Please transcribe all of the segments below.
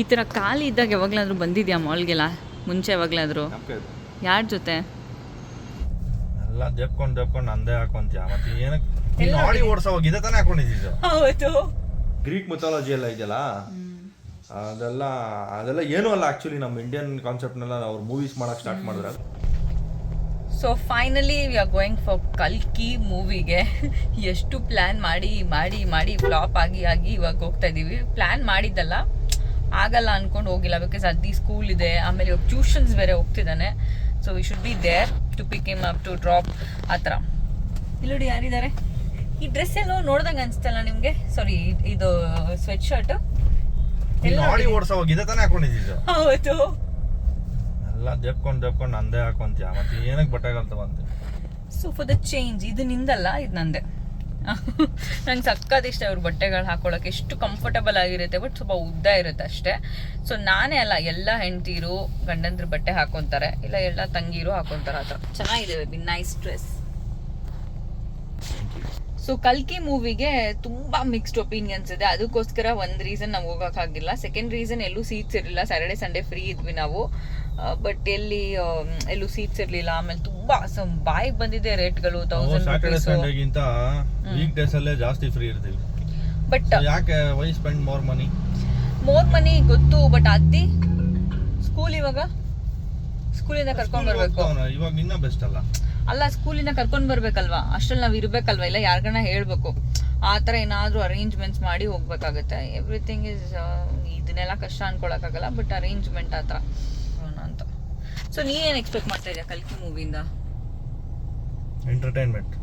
ಈ ಥರ ಖಾಲಿ ಇದ್ದಾಗ ಯಾವಾಗಲಾದ್ರೂ ಬಂದಿದ್ಯಾ ಮಾಲ್ಗೆಲ್ಲ ಮುಂಚೆ ಯಾವಾಗಲಾದ್ರೂ? ಯಾರ ಜೊತೆ? ಎಲ್ಲ ದೆಪ್ಕೊಂಡು ದೆಪ್ಕೊಂಡು ನಂದೇ ಹಾಕೊಂತೀಯ? ಮತ್ತೆ ಏನಕ್ಕೆ ನೀನು ಆಡಿ ಹೋಗಿ ಇದೇ ತಾನೇ ಹೌದು. ಗ್ರೀಕ್ ಮಿಥಾಲಜಿ ಎಲ್ಲ ಇದೆಯಲ್ಲ? ಅದೆಲ್ಲ ಅದೆಲ್ಲ ಏನೂ ಅಲ್ಲ ಆ್ಯಕ್ಚುಲಿ ನಮ್ಮ ಇಂಡಿಯನ್ ಕಾನ್ಸೆಪ್ಟ್ನೆಲ್ಲ ಅವ್ರು ಮೂವೀಸ್ ಮಾಡೋಕೆ ಸ್ಟಾರ್ಟ್ ಮಾಡಿದ್ರೆ so finally we are going for ಕಲ್ಕಿ ಮೂವಿಗೆ ಎಷ್ಟು ಪ್ಲ್ಯಾನ್ ಮಾಡಿ ಮಾಡಿ ಮಾಡಿ ಫ್ಲಾಪ್ ಆಗಿ ಆಗಿ ಇವಾಗ ಹೋಗ್ತಾ ಇದ್ದೀವಿ ಪ್ಲ್ಯಾನ್ ಮಾಡಿದ್ದಲ್ಲ. ಆಗಲ್ಲ ಅನ್ಕೊಂಡು ಹೋಗಿಲ್ಲ ಬಿಕಾಸ್ ಅದಿ ಸ್ಕೂಲ್ ಇದೆ ಆಮೇಲೆ ಇವಾಗ ಟ್ಯೂಷನ್ಸ್ ಬೇರೆ ಹೋಗ್ತಿದ್ದಾನೆ so we should be there to pick him up to drop ಆ ಥರ. ಇಲ್ಲೋಡಿ ಯಾರಿದ್ದಾರೆ? ಈ ಡ್ರೆಸ್ ಎಲ್ಲೋ ನೋಡ್ದಂಗೆ ಅನ್ಸ್ತಲ್ಲ ನಿಮಗೆ? ಸಾರಿ ಇದು ಸ್ವೆಟ್ ಶರ್ಟ್ ಹೌದು. ಎಲ್ಲ ದೆಪ್ಕೊಂಡು ದೆಪ್ಕೊಂಡು ನಂದೇ ಹಾಕೊಂತೀಯ ಮತ್ತೆ ಏನಕ್ಕೆ ಬಟ್ಟೆಗಳು ತಗೊಂತೀಯ? ಸೊ ಫಾರ್ ದ ಚೇಂಜ್ ಇದು ನಿಂದಲ್ಲ ಇದು ನಂದೆ? ನಂಗೆ ಸಕ್ಕತ್ ಇಷ್ಟ ಇವ್ರ ಬಟ್ಟೆಗಳು ಹಾಕೊಳ್ಳೋಕೆ ಎಷ್ಟು ಕಂಫರ್ಟಬಲ್ ಆಗಿರುತ್ತೆ ಬಟ್ ಸ್ವಲ್ಪ ಉದ್ದ ಇರುತ್ತೆ ಅಷ್ಟೇ. ಸೊ ನಾನೇ ಅಲ್ಲ, ಎಲ್ಲ ಹೆಂಡ್ತಿರು ಗಂಡಂದ್ರ ಬಟ್ಟೆ ಹಾಕೊಂತಾರೆ, ಇಲ್ಲ ಎಲ್ಲ ತಂಗೀರು ಹಾಕೊಂತಾರೆ ಆ ಚೆನ್ನಾಗಿದೆ ಬಿ ನೈಸ್ ಡ್ರೆಸ್ ಸೊ ಕಲ್ಕಿ ಮೂವಿಗೆ ತುಂಬಾ ಮಿಕ್ಸ್ಡ್ ಒಪಿನಿಯನ್ಸ್ ಇದೆ. ಅದಕ್ಕೋಸ್ಕರ ಒಂದು ರೀಸನ್ ನಾವು ಹೋಗೋಕ್ಕಾಗಿಲ್ಲ ಸೆಕೆಂಡ್ ರೀಸನ್ ಎಲ್ಲೂ ಸೀಟ್ಸ್ ಇರಲಿಲ್ಲ. ಸ್ಯಾಟರ್ಡೆ ಸಂಡೇ ಫ್ರೀ ಇದ್ವಿ ನಾವು. ಬಟ್ ಎಲ್ಲಿ ಎಲ್ಲೂ ಸೀಟ್ಸ್ ಇರಲಿಲ್ಲ. ಆಮೇಲೆ ತುಂಬಾ ಬಾಯಿಗೆ ಬಂದಿದೆ ರೇಟ್ಗಳು ತೌಸಂಡ್ ರುಪೀಸು ವೀಕ್ ಡೇಸ್ ಅಲ್ಲೇ ಜಾಸ್ತಿ ಫ್ರೀ ಇರ್ತೀವಿ. ಬಟ್ ಯಾಕೆ why spend more money more money ಗೊತ್ತು ಬಟ್ ಅತ್ತಿ ಸ್ಕೂಲ್ ಇವಾಗ? ಸ್ಕೂಲಿಂದ ಕರ್ಕೊಂಡು ಬರ್ಬೇಕು. ಇವಾಗ ಇನ್ನ ಬೆಸ್ಟ್ ಅಲ್ಲ. ಅಲ್ಲ ಸ್ಕೂಲಿಂದ ಕರ್ಕೊಂಡ್ ಬರ್ಬೇಕಲ್ವಾ? ಅಷ್ಟ್ರಲ್ಲಿ ನಾವ್ ಇರ್ಬೇಕಲ್ವಾ? ಇಲ್ಲ ಯಾರ್ಗಾನ ಹೇಳ್ಬೇಕು. ಆ ಥರ ಏನಾದ್ರೂ ಅರೇಂಜ್ಮೆಂಟ್ಸ್ ಮಾಡಿ ಹೋಗ್ಬೇಕಾಗತ್ತೆ. ಎವ್ರಿಥಿಂಗ್ ಇಸ್ ಇದನ್ನೆಲ್ಲ ಕಷ್ಟ ಅನ್ಕೊಳಕ್ಕಾಗಲ್ಲ ಬಟ್ ಅರೇಂಜ್ಮೆಂಟ್ ಆ ಥರ. ಸೊ ನೀನೇನು ಎಕ್ಸ್ಪೆಕ್ಟ್ ಮಾಡ್ತಾ ಇದೆಯಾ ಕಲ್ಕಿ ಮೂವಿಯಿಂದ ಎಂಟರ್ಟೈನ್ಮೆಂಟ್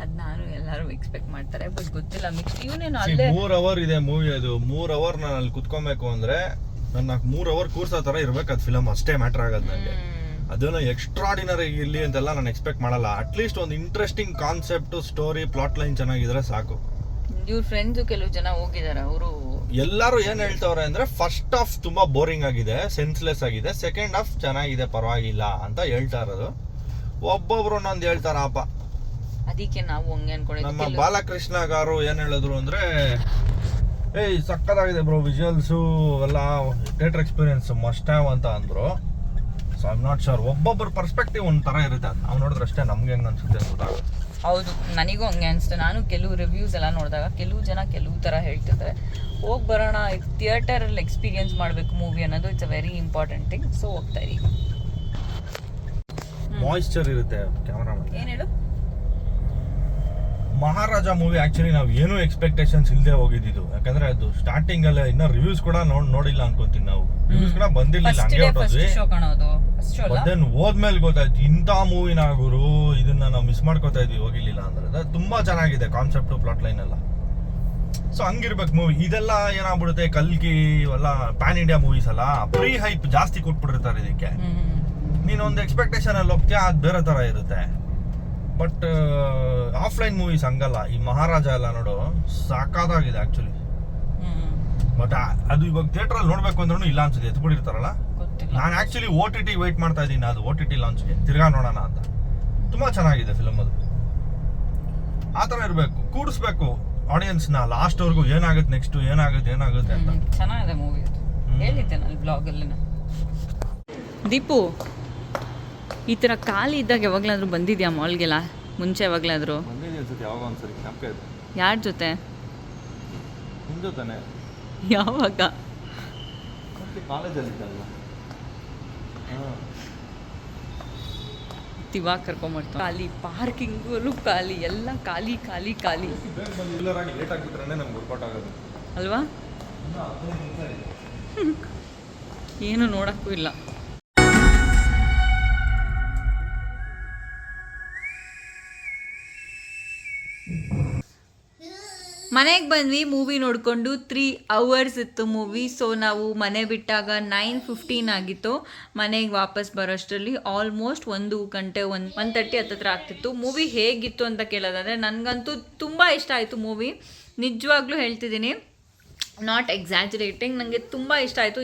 ಅದ್ ನಾನು ಎಲ್ಲರೂ ಎಕ್ಸ್ಪೆಕ್ಟ್ ಮಾಡ್ತಾರೆ ಬಟ್ ಗೊತ್ತಿಲ್ಲ ಮಿಕ್ಸ್ ಇವನೇನು ಅಲ್ಲೇ ಮೂರ್ ಅವರ್ ಇದೆ ಮೂವಿ ಅದು. ಮೂರ್ ಅವರ್ ನಾನು ಅಲ್ಲಿ ಕುತ್ಕೊಬೇಕು ಅಂದ್ರೆ ನನ್ನ ಮೂರ್ ಅವರ್ ಕೂರ್ಸೋ ತರ ಇರ್ಬೇಕು ಅದು ಫಿಲಮ್ ಅಷ್ಟೇ ಮ್ಯಾಟರ್ ಆಗೋದು ನನಗೆ ಅದನ್ನು ಎಕ್ಸ್ಟ್ರಾಡಿನರಿ ಇರ್ಲಿ ಅಂತೆಲ್ಲ ನಾನು ಎಕ್ಸ್ಪೆಕ್ಟ್ ಮಾಡಲ್ಲ. ಅಟ್ಲೀಸ್ಟ್ ಒಂದು interesting concept story plot line ಚೆನ್ನಾಗಿದ್ರೆ ಸಾಕು. ಇವ್ರ ಫ್ರೆಂಡ್ಸು ಕೆಲವು ಜನ ಹೋಗಿದ್ದಾರೆ ಅವರು ಎಲ್ಲರೂ ಏನ್ ಹೇಳ್ತವ್ರೆ ಅಂದ್ರೆ ಫಸ್ಟ್ ಹಾಫ್ ತುಂಬಾ ಬೋರಿಂಗ್ ಆಗಿದೆ ಸೆನ್ಸ್ಲೆಸ್ ಆಗಿದೆ ಸೆಕೆಂಡ್ ಹಾಫ್ ಚೆನ್ನಾಗಿದೆ ಪರವಾಗಿಲ್ಲ ಅಂತ ಹೇಳ್ತಾ ಇರೋದು. ಒಬ್ಬೊಬ್ರು ಒಂದೊಂದು ಹೇಳ್ತಾರಪ್ಪ ಅದಕ್ಕೆ ನಾವು ಹಂಗೆ ನಮ್ಮ ಬಾಲಕೃಷ್ಣ ಗಾರು ಏನ್ ಹೇಳಿದ್ರು ಅಂದ್ರೆ ಏಯ್ ಸಕ್ಕತ್ತಾಗಿದೆ ಬ್ರೋ ವಿಜುವಲ್ಸು ಎಲ್ಲ ಥಿಯೇಟರ್ ಎಕ್ಸ್ಪೀರಿಯನ್ಸ್ ಮಸ್ಟ್ ಹ್ಯಾವ್ ಅಂತ ಅಂದ್ರು. ಸೊ ಐ ನಾಟ್ ಶೋರ್ ಒಬ್ಬೊಬ್ಬರ ಪರ್ಸ್ಪೆಕ್ಟಿವ್ ಒಂದ್ ತರ ಇರುತ್ತೆ. ನಾವು ನೋಡಿದ್ರೆ ಅಷ್ಟೇ ನಮ್ಗೆ ಹೆಂಗ್ ಅನ್ಸುತ್ತೆ ಅಂತ. ಗೊತ್ತಾಗುತ್ತೆ ಹೌದು ನನಗೂ ಹಂಗೆ ಅನಿಸ್ತು. ನಾನು ಕೆಲವು ರಿವ್ಯೂಸ್ ಎಲ್ಲ ನೋಡಿದಾಗ ಕೆಲವು ಜನ ಕೆಲವು ಥರ ಹೇಳ್ತಿದ್ದಾರೆ ಹೋಗಿ ಬರೋಣ ಥಿಯೇಟರಲ್ಲಿ ಎಕ್ಸ್ಪೀರಿಯನ್ಸ್ ಮಾಡಬೇಕು ಮೂವಿ ಅನ್ನೋದು it's a very important thing so ಹೋಗ್ತಾ ಇದೀವಿ. ಮಾಯಿಶ್ಚರ್ ಇರುತ್ತೆ ಕ್ಯಾಮ್ರಾ ಏನು ಹೇಳು? ಮಹಾರಾಜ ಮೂವಿ ಆಕ್ಚುಲಿ ನಾವು ಏನೂ ಎಕ್ಸ್ಪೆಕ್ಟೇಷನ್ಸ್ ಇಲ್ಲದೆ ಹೋಗಿದ್ದು ಯಾಕಂದ್ರೆ ಅದು ಸ್ಟಾರ್ಟಿಂಗ್ ಇನ್ನೂ ಇನ್ನ ರಿವ್ಯೂಸ್ ಕೂಡ ನೋಡ್ ನೋಡಿಲ್ಲ ಅನ್ಕೊಂತೀನಿ ನಾವು. ರಿವ್ಯೂಸ್ ಕೂಡ ಬಂದಿಲ್ಲ ಹಂಗೆ ಡೇ ದೆನ್ ಹೋದ್ಮೇಲೆ ಗೊತ್ತಾಯ್ತು ಇಂಥ ಮೂವಿನ ಗುರು ಇದನ್ನ ನಾವು ಮಿಸ್ ಮಾಡ್ಕೋತಾ ಇದ್ವಿ ಹೋಗಿರ್ಲಿಲ್ಲ ಅಂದ್ರೆ ಅದು ತುಂಬಾ ಚೆನ್ನಾಗಿದೆ ಕಾನ್ಸೆಪ್ಟ್ ಪ್ಲಾಟ್ ಲೈನ್ ಎಲ್ಲ. ಸೊ ಹಂಗಿರ್ಬೇಕು ಮೂವಿ ಇದೆಲ್ಲ ಏನಾಗ್ಬಿಡುತ್ತೆ ಕಲ್ಕಿ ಇವೆಲ್ಲ ಪ್ಯಾನ್ ಇಂಡಿಯಾ ಮೂವೀಸ್ ಅಲ್ಲ ಪ್ರೀ ಹೈಪ್ ಜಾಸ್ತಿ ಕೊಟ್ಬಿಟ್ಟಿರ್ತಾರೆ ಇದಕ್ಕೆ. ನೀನೊಂದು ಎಕ್ಸ್ಪೆಕ್ಟೇಷನ್ ಅಲ್ಲಿ ಹೋಗ್ತೀಯ ಅದು ಬೇರೆ ತರ ಇರುತ್ತೆ. ಬಟ್ ಆಫ್ಲೈನ್ ಮೂವೀಸ್ ಹಂಗಲ್ಲ. ಈ ಮಹಾರಾಜ ಎಲ್ಲ ನೋಡು ಸಾಕಾದಾಗಿದೆ ಆಕ್ಚುಲಿ ಬಟ್ ಅದು ಇವಾಗ ಥಿಯೇಟರ್ ಅಲ್ಲಿ ನೋಡ್ಬೇಕು ಅಂದ್ರೂ ಇಲ್ಲ ಅನ್ಸುತ್ತೆ ಎತ್ಬಿಟ್ಟಿರ್ತಾರಲ್ಲ. ನಾನು actually O T T wait ಮಾಡ್ತಾ ಇದ್ದೀನಿ ಅದು ಓ ಟಿ ಟಿ ಲಾಂಚ್ಗೆ ತಿರ್ಗಾ ನೋಡೋಣ ಅಂತ. ತುಂಬಾ ಚೆನ್ನಾಗಿದೆ ಫಿಲಮ್ ಅದು. ಆ ಥರ ಇರಬೇಕು. ಕೂಡಿಸ್ಬೇಕು ಆಡಿಯನ್ಸ್ನ ಲಾಸ್ಟ್ವರೆಗೂ ಏನಾಗುತ್ತೆ ನೆಕ್ಸ್ಟು ಏನಾಗುತ್ತೆ ಏನಾಗುತ್ತೆ ಅಂತ. ಚೆನ್ನಾಗಿದೆ ಮೂವಿ ಹೇಳಿದ್ದೆ ನಾನು ಬ್ಲಾಗಲ್ಲಿ ದೀಪು ಈ ಥರ ಖಾಲಿ ಇದ್ದಾಗ ಯಾವಾಗಲಾದರೂ ಬಂದಿದ್ಯಾ ಮಾಲ್ಗೆಲ್ಲ ಮುಂಚೆ ಯಾವಾಗಲಾದರೂ? ಯಾರ ಜೊತೆ? ಯಾವಾಗ? ಕಾಲೇಜಲ್ಲಿ ಇದ್ದಲ್ಲ ಇವಾಗ ಕರ್ಕೊಂಬರ್ತಾರೆ ಖಾಲಿ ಪಾರ್ಕಿಂಗಲ್ಲೂ ಖಾಲಿ ಎಲ್ಲ ಖಾಲಿ ಖಾಲಿ ಖಾಲಿ. ಅಲ್ವಾ? ಏನು ನೋಡಕ್ಕೂ ಇಲ್ಲ. ಮನೆಗೆ ಬಂದ್ವಿ ಮೂವಿ ನೋಡಿಕೊಂಡು ತ್ರೀ ಅವರ್ಸ್ ಇತ್ತು ಮೂವಿ ಸೊ ನಾವು ಮನೆ ಬಿಟ್ಟಾಗ ನೈನ್ ಫಿಫ್ಟೀನ್ ಆಗಿತ್ತು. ಮನೆಗೆ ವಾಪಸ್ ಬರೋಷ್ಟರಲ್ಲಿ ಆಲ್ಮೋಸ್ಟ್ ಒಂದು ಗಂಟೆ ಒನ್ ಒನ್ ತರ್ಟಿ ಹತ್ತತ್ರ ಆಗ್ತಿತ್ತು. ಮೂವಿ ಹೇಗಿತ್ತು ಅಂತ ಕೇಳೋದಾದರೆ ನನಗಂತೂ ತುಂಬ ಇಷ್ಟ ಆಯಿತು ಮೂವಿ ನಿಜವಾಗ್ಲೂ ಹೇಳ್ತಿದ್ದೀನಿ. ನಾಟ್ ಎಕ್ಸಾಜುರೇಟಿಂಗ್ ನನಗೆ ತುಂಬ ಇಷ್ಟ ಆಯಿತು.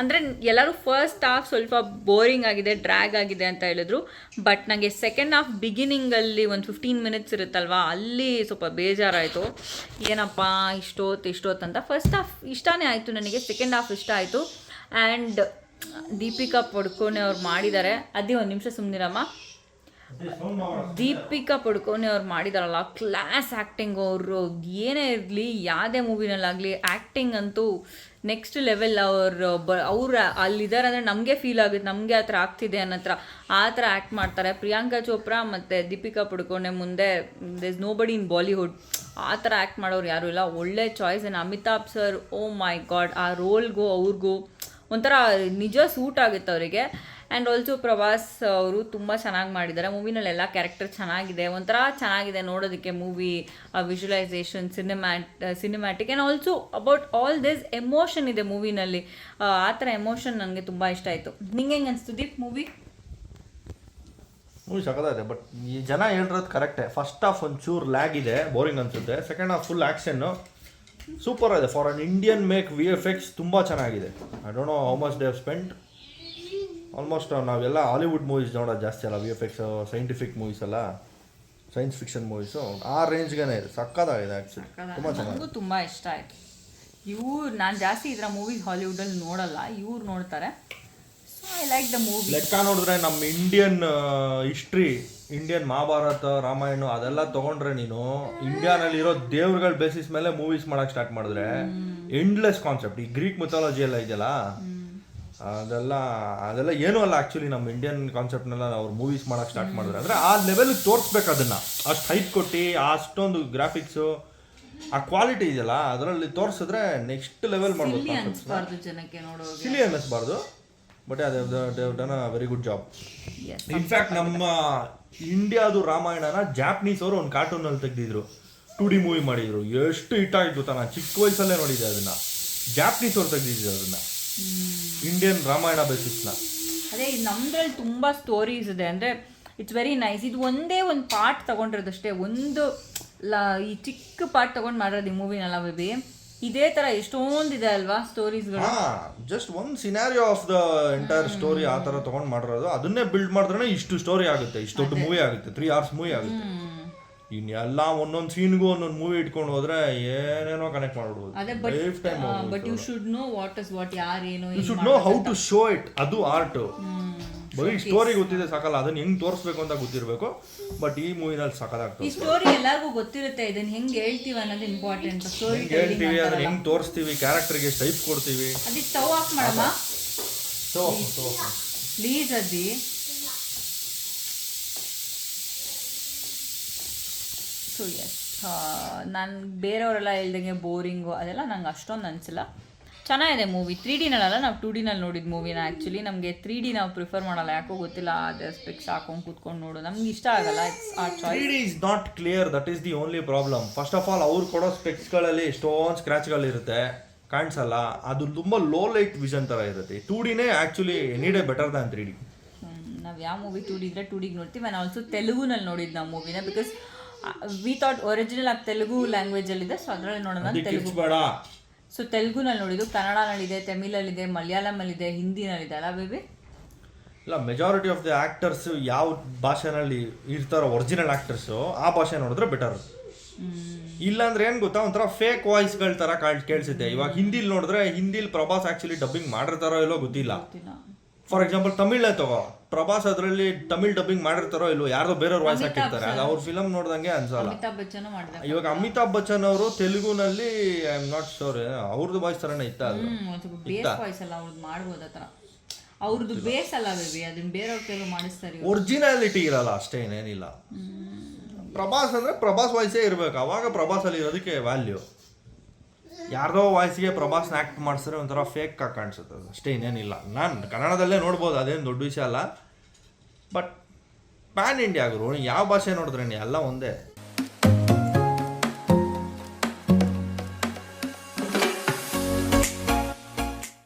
ಅಂದರೆ ಎಲ್ಲರೂ ಫಸ್ಟ್ ಹಾಫ್ ಸ್ವಲ್ಪ ಬೋರಿಂಗ್ ಆಗಿದೆ ಡ್ರ್ಯಾಗ್ ಆಗಿದೆ ಅಂತ ಹೇಳಿದ್ರು. ಬಟ್ ನನಗೆ ಸೆಕೆಂಡ್ ಹಾಫ್ ಬಿಗಿನಿಂಗಲ್ಲಿ ಒಂದು ಫಿಫ್ಟೀನ್ ಮಿನಿಟ್ಸ್ ಇರುತ್ತಲ್ವಾ, ಅಲ್ಲಿ ಸ್ವಲ್ಪ ಬೇಜಾರಾಯಿತು. ಏನಪ್ಪ ಇಷ್ಟೊತ್ತು ಇಷ್ಟೊತ್ತು ಅಂತ. ಫಸ್ಟ್ ಹಾಫ್ ಇಷ್ಟನೇ ಆಯಿತು ನನಗೆ ಸೆಕೆಂಡ್ ಹಾಫ್ ಇಷ್ಟ ಆಯಿತು. ಆ್ಯಂಡ್ ದೀಪಿಕಾ ಪಡ್ಕೋನೆ ಅವ್ರು ಮಾಡಿದ್ದಾರೆ. ಅದೇ ಒಂದು ನಿಮಿಷ ಸುಮ್ಮನಿರಮ್ಮ ದೀಪಿಕಾ ಪಡ್ಕೋನೆ ಅವ್ರು ಮಾಡಿದಾರಲ್ಲ ಕ್ಲಾಸ್ ಆ್ಯಕ್ಟಿಂಗ್ ಅವರು, ಏನೇ ಇರಲಿ, ಯಾವುದೇ ಮೂವಿನಲ್ಲಾಗಲಿ ಆ್ಯಕ್ಟಿಂಗ್ ಅಂತೂ ನೆಕ್ಸ್ಟ್ ಲೆವೆಲ್ ಅವರು, ಬ, ಅವ್ರು ಅಲ್ಲಿದ್ದಾರೆ ಅಂದರೆ ನಮಗೆ ಫೀಲ್ ಆಗುತ್ತೆ, ನಮಗೆ ಆ ಥರ ಆಗ್ತಿದೆ ಅನ್ನೋ ಥರ. ಆ ಥರ ಆ್ಯಕ್ಟ್ ಮಾಡ್ತಾರೆ. ಪ್ರಿಯಾಂಕಾ ಚೋಪ್ರಾ ಮತ್ತು ದೀಪಿಕಾ ಪಡ್ಕೋನೆ ಮುಂದೆ ದಿಸ್ ನೋ ಬಡಿ ಇನ್ ಬಾಲಿವುಡ್ ಆ ಥರ ಆ್ಯಕ್ಟ್ ಮಾಡೋರು ಯಾರೂ ಇಲ್ಲ. ಒಳ್ಳೆ ಚಾಯ್ಸ್ ಏನು Amitabh sir oh my god ಆ ರೋಲ್ಗೂ ಅವ್ರಿಗೂ ಒಂಥರ ನಿಜ ಸೂಟ್ ಆಗುತ್ತೆ ಅವರಿಗೆ. ಆ್ಯಂಡ್ ಆಲ್ಸೋ ಪ್ರವಾಸ್ ಅವರು ತುಂಬ ಚೆನ್ನಾಗಿ ಮಾಡಿದ್ದಾರೆ. ಮೂವಿನಲ್ಲೆಲ್ಲ ಕ್ಯಾರೆಕ್ಟರ್ ಚೆನ್ನಾಗಿದೆ. ಒಂಥರ ಚೆನ್ನಾಗಿದೆ ನೋಡೋದಕ್ಕೆ movie visualization cinemat cinematic and also about all this emotion ಇದೆ ಮೂವಿನಲ್ಲಿ ಆ ಥರ ಎಮೋಷನ್ ನನಗೆ ತುಂಬ ಇಷ್ಟ ಆಯಿತು. ನಿಂಗೆ ಹೆಂಗೆ ಅನಿಸ್ತು ದೀಪ್ ಮೂವಿ ಮೂವಿ ಸಕದಾಗಿದೆ ಬಟ್ ಈ ಜನ ಹೇಳಿರೋದು ಕರೆಕ್ಟೇ ಫಸ್ಟ್ ಹಾಫ್ ಒಂಚೂರು ಲ್ಯಾಗ್ ಇದೆ ಬೋರಿಂಗ್ ಅನಿಸುತ್ತೆ. ಸೆಕೆಂಡ್ ಆಫ್ ಫುಲ್ ಆ್ಯಕ್ಷನ್ನು ಸೂಪರ್ ಇದೆ for an Indian make V F X ತುಂಬ ಚೆನ್ನಾಗಿದೆ. I don't know how much they spend almost ನಾವೆಲ್ಲ ಹಾಲಿವುಡ್ ಮೂವೀಸ್ ನೋಡೋದು ಜಾಸ್ತಿ ಅಲ್ಲ V F X scientific movies ಎಲ್ಲ ಸೈನ್ಸ್ ಫಿಕ್ಷನ್ ಮೂವೀಸು ಆ ರೇಂಜ್ಗೇನೆ ಇದೆ. ಸಕ್ಕತ್ತಾಗಿದೆ ಆ್ಯಕ್ಚುಲಿ ತುಂಬ ಚೆನ್ನಾಗಿದೆ. ನನಗೂ ತುಂಬ ಇಷ್ಟ ಆಯಿತು. ಇವ್ರು ನಾನು ಜಾಸ್ತಿ ಇದರ ಮೂವೀಸ್ ಹಾಲಿವುಡಲ್ಲಿ ನೋಡಲ್ಲ ಇವ್ರು ನೋಡ್ತಾರೆ. So I like the movie ಲೆಕ್ಕ ನೋಡಿದ್ರೆ ನಮ್ಮ Indian history Indian Mahabharata Ramayana ಅದೆಲ್ಲ ತಗೊಂಡ್ರೆ ನೀನು ಇಂಡಿಯಾನಲ್ಲಿರೋ ದೇವ್ರಗಳ ಬೇಸಿಸ್ ಮೇಲೆ ಮೂವೀಸ್ ಮಾಡಕ್ ಸ್ಟಾರ್ಟ್ ಮಾಡಿದ್ರೆ ಎಂಡ್ಲೆಸ್ ಕಾನ್ಸೆಪ್ಟ್ ಈ ಗ್ರೀಕ್ ಮಿಥಾಲಜಿ ಎಲ್ಲ ಇದೆಯಲ್ಲ ಅದೆಲ್ಲ ಅದೆಲ್ಲ ಏನೂ ಅಲ್ಲ ಆಕ್ಚುಲಿ ನಮ್ಮ ಇಂಡಿಯನ್ ಕಾನ್ಸೆಪ್ಟ್ನೆಲ್ಲ ಅವ್ರು ಮೂವೀಸ್ ಮಾಡೋಕ್ಕೆ ಸ್ಟಾರ್ಟ್ ಮಾಡಿದ್ರೆ. ಅಂದರೆ ಆ ಲೆವೆಲ್ ತೋರಿಸ್ಬೇಕು ಅದನ್ನು. ಅಷ್ಟು ಹೈಟ್ ಕೊಟ್ಟು ಅಷ್ಟೊಂದು ಗ್ರಾಫಿಕ್ಸು ಆ ಕ್ವಾಲಿಟಿ ಇದೆಯಲ್ಲ ಅದರಲ್ಲಿ ತೋರಿಸಿದ್ರೆ ನೆಕ್ಸ್ಟ್ ಲೆವೆಲ್ ಮಾಡ್ಬೋದು ಸಿಲಿ ಅನ್ನಿಸ್ಬಾರ್ದು. ಬಟ್ ಅದೇ done a very good job. In fact ನಮ್ಮ ಇಂಡಿಯಾದು ರಾಮಾಯಣನ ಜಾಪನೀಸ್ ಅವರು ಒಂದು ಕಾರ್ಟೂನ್ ಅಲ್ಲಿ ತೆಗ್ದಿದ್ರು. ಟು ಡಿ ಮೂವಿ ಮಾಡಿದ್ರು. ಎಷ್ಟು ಹಿಟ್ ಆಯ್ತು ತಾನ ಚಿಕ್ಕ ವಯಸ್ಸಲ್ಲೇ ನೋಡಿದೆ ಅದನ್ನ. ಜಾಪನೀಸ್ ಅವ್ರು ತೆಗ್ದಿದ್ರು ಅದನ್ನ. ಇಂಡಿಯನ್ ರಾಮಾಯಣ ಬೇಸಿಸ್ನ ಅದೇ ಇದು ನಮ್ದ್ರಲ್ಲಿ ತುಂಬ ಸ್ಟೋರೀಸ್ ಇದೆ. ಅಂದ್ರೆ ಇಟ್ಸ್ ವೆರಿ ನೈಸ್ ಇದು ಒಂದೇ ಒಂದು ಪಾರ್ಟ್ ತಗೊಂಡಿರೋದಷ್ಟೇ. ಒಂದು ಲ ಈ ಚಿಕ್ಕ ಪಾರ್ಟ್ ತಗೊಂಡು ಮಾಡಿರೋದು ಈ ಮೂವಿನಲ್ಲ ಬೇಬಿ ಇದೇ ಥರ ಎಷ್ಟೊಂದಿದೆ ಅಲ್ವಾ ಸ್ಟೋರೀಸ್ಗಳು ಜಸ್ಟ್ ಒಂದ್ scenario of the entire story ಆ ತರ ತಗೊಂಡ್ ಮಾಡಿರೋದು. ಅದನ್ನೇ ಬಿಲ್ಡ್ ಮಾಡಿದ್ರೆ ಇಷ್ಟು ಸ್ಟೋರಿ ಆಗುತ್ತೆ. ಇಷ್ಟು ದೊಡ್ಡ ಮೂವಿ ಆಗುತ್ತೆ. ತ್ರೀ ಅವರ್ಸ್ ಮೂವಿ ಆಗುತ್ತೆ. ಇನ್ ಎಲ್ಲ ಒಂದೊಂದ್ ಸೀನ್ಗೂ ಒಂದೊಂದು ಮೂವಿ ಇಟ್ಕೊಂಡು ಹೋದ್ರೆ ಏನೇನೋ ಕನೆಕ್ಟ್ ಮಾಡ್ಬಿಡ್ಬೋದು. ಅದೇ life time but you should know what is what ಯಾರೇನು you should know how to show it ಅದು ಆರ್ಟ್ ಬರೀ ಸ್ಟೋರಿ ಗೊತ್ತಿದೆ ಸಾಕಲ್ಲ ಅದನ್ನ ಹೆಂಗ್ ತೋರಿಸ್ಬೇಕು ಅಂತ ಗೊತ್ತಿರಬೇಕು ಬಟ್ ಈ ಮೂವಿನಲ್ಲಿ ಈ ಸಾಕಾಗ್ತದೆ ಸ್ಟೋರಿ ಎಲ್ಲರಿಗೂ ಗೊತ್ತಿರುತ್ತೆ ಇದನ್ನ ಹೆಂಗೆ ಹೇಳ್ತೀವಿ ಅನ್ನೋದು ಇಂಪಾರ್ಟೆಂಟ್ ಸ್ಟೋರಿ ಹೇಳ್ತೀವಿ ಅದನ್ನ ಹೆಂಗ್ ತೋರಿಸ್ತೀವಿ ಕ್ಯಾರೆಕ್ಟರ್ಗೆ ಟೈಪ್ ಕೊಡ್ತೀವಿ. ಅದಕ್ಕೆ ಸ್ಟವ್ ಆಫ್ ಮಾಡಮ್ಮ. ಸೊ ಪ್ಲೀಸ್ ಅಜ್ಜಿ. ಸೊ ಎಸ್ ನಾನು ಬೇರೆಯವರೆಲ್ಲ ಹೇಳ್ದಂಗೆ ಬೋರಿಂಗು ಅದೆಲ್ಲ ನಂಗೆ ಅಷ್ಟೊಂದು ಅನಿಸಿಲ್ಲ. ಚೆನ್ನಾಗಿದೆ ಮೂವಿ. ತ್ರೀ ಡಿನಲ್ಲ ನಾವು ಟೂ ಡಿನಲ್ಲಿ ನೋಡಿದ ಮೂವಿನ ಆ್ಯಕ್ಚುಲಿ ನಮಗೆ ತ್ರೀ ಡಿ ನಾವು ಪ್ರಿಫರ್ ಮಾಡಲ್ಲ. ಯಾಕೋ ಗೊತ್ತಿಲ್ಲ. ಅದೇ ಸ್ಪೆಕ್ಸ್ ಹಾಕೊಂಡು ಕೂತ್ಕೊಂಡು ನೋಡು. ನಮ್ಗೆ ಇಷ್ಟ ಆಗಲ್ಲ. It's a choice 3D is not clear. That is the only problem. First of all ಅವ್ರು ಕೊಡೋ ಸ್ಪೆಕ್ಸ್ಗಳಲ್ಲಿ ಎಷ್ಟೊಂದು ಸ್ಕ್ರ್ಯಾಚ್ಗಳಿರುತ್ತೆ ಕಾಣಿಸಲ್ಲ. ಅದು ತುಂಬ ಲೋ ಲೈಟ್ ವಿಷನ್ ಥರ ಇರುತ್ತೆ. Two ಡಿನೇ actually any day better than three D ನಾವು ಯಾವ ಮೂವಿ ಟೂ ಡಿ ಇದ್ರೆ ಟೂ ಡಿಗೆ ನೋಡ್ತೀವಿ. ನಾನು ಆಲ್ಸೋ ತೆಲುಗುನಲ್ಲಿ ನೋಡಿದ್ದು ನಾವು ಮೂವಿನ ಬಿಕಾಸ್ ವಿ ಥಾಟ್ ಒರಿಜಿನಲ್ ಆಗಿ ತೆಲುಗು ಲ್ಯಾಂಗ್ವೇಜಲ್ಲಿದೆ ಸೊ ಅದರಲ್ಲಿ ನೋಡೋಣ ತೆಲುಗು. ಬೇಡ ಸೊ ತೆಲುಗುನಲ್ಲಿ ನೋಡಿದ್ದು ಕನ್ನಡನಲ್ಲಿದೆ ತಮಿಳಲ್ಲಿದೆ ಮಲಯಾಳಮಲ್ಲಿದೆ ಹಿಂದಿನಲ್ಲಿದೆ ಅಲ್ಲ ಬೇಬಿ? ಇಲ್ಲ ಮೆಜಾರಿಟಿ ಆಫ್ ದ ಆಕ್ಟರ್ಸ್ ಯಾವ ಭಾಷೆನಲ್ಲಿ ಇರ್ತಾರೋ ಒರಿಜಿನಲ್ ಆಕ್ಟರ್ಸ್ ಆ ಭಾಷೆ ನೋಡಿದ್ರೆ ಬೆಟರ್ ಇಲ್ಲಾಂದ್ರೆ ಏನ್ ಗೊತ್ತಾ? ಒಂಥರ ಫೇಕ್ ವಾಯ್ಸ್ಗಳ ತರ ಕಾಳ್ ಕೇಳಿಸುತ್ತೆ ಇವಾಗ ಹಿಂದಿಲ್ ನೋಡಿದ್ರೆ ಹಿಂದಿಲ್ ಪ್ರಭಾಸ್ ಆಕ್ಚುಲಿ ಡಬ್ಬಿಂಗ್ ಮಾಡಿರ್ತಾರೋ ಇಲ್ಲೋ ಗೊತ್ತಿಲ್ಲ. ಗೊತ್ತಿಲ್ಲ. ಫಾರ್ ಎಕ್ಸಾಂಪಲ್ ತಮಿಳೇ ತಗೋ. ಪ್ರಭಾಸ್ ಅದರಲ್ಲಿ ತಮಿಳ್ ಡಬ್ಬಿಂಗ್ ಮಾಡಿರ್ತಾರೋ ಇಲ್ವೋ ಯಾರೋ ಬೇರೆಯವ್ರ ವಾಯ್ಸ್ ಹಾಕಿರ್ತಾರೆ. ಅದು ಅವ್ರ ಫಿಲಮ್ ನೋಡ್ದಂಗೆ ಅನ್ಸಲ್ಲ. ಅಮಿತಾಬ್ ಬಚ್ಚನ್ ಮಾಡಿದ. ಇವಾಗ ಅಮಿತಾಬ್ ಬಚ್ಚನ್ ಅವರು ತೆಲುಗುನಲ್ಲಿ ಐ ಆಮ್ ನಾಟ್ ಶೋರ್ ಅವ್ರದ್ದು ವಾಯ್ಸ್ ತರನೇ ಇತ್ತ ಅದು. ಹ್ಮ್ ಬೇಸ್ ವಾಯ್ಸ್ ಅಲ್ಲ ಅವ್ರದ್ದು ಮಾಡ್ಬೋದು ಆ ಥರ. ಅವ್ರದ್ದು ಬೇಸ್ ಅಲ್ಲ ಬೇಬಿ ಅದನ್ನ ಬೇರೆಯವ್ರ ಕೆಲವು ಮಾಡಿಸ್ತಾರೆ ಇವ್ರು. ಒರಿಜಿನಾಲಿಟಿ ಇರಲ್ಲ ಅಷ್ಟೇ ಏನೇನಿಲ್ಲ ಪ್ರಭಾಸ್ ಅಂದ್ರೆ ಪ್ರಭಾಸ್ ವಾಯ್ಸೇ ಇರ್ಬೇಕು. ಅವಾಗ ಪ್ರಭಾಸ್ ಅಲ್ಲಿ ಇರೋದಕ್ಕೆ ವ್ಯಾಲ್ಯೂ ಯಾರ್ದೋ ವಾಯ್ಸ್ಗೆ ಪ್ರಭಾಸ್ನ ಆಕ್ಟ್ ಮಾಡಿಸಿದ್ರೆ ಒಂಥರ ಫೇಕ್ ಕಾಣಿಸುತ್ತೆ ಅದು. ಅಷ್ಟೇ ಇನ್ನೇನಿಲ್ಲ. ನಾನು ಕನ್ನಡದಲ್ಲೇ ನೋಡ್ಬೋದು, ಅದೇನು ದೊಡ್ಡ ವಿಷಯ ಅಲ್ಲ. ಬಟ್ ಪ್ಯಾನ್ ಇಂಡಿಯಾ ಗುರು ಯಾವ ಭಾಷೆ ನೋಡಿದ್ರೆ ಎಲ್ಲ ಒಂದೇ.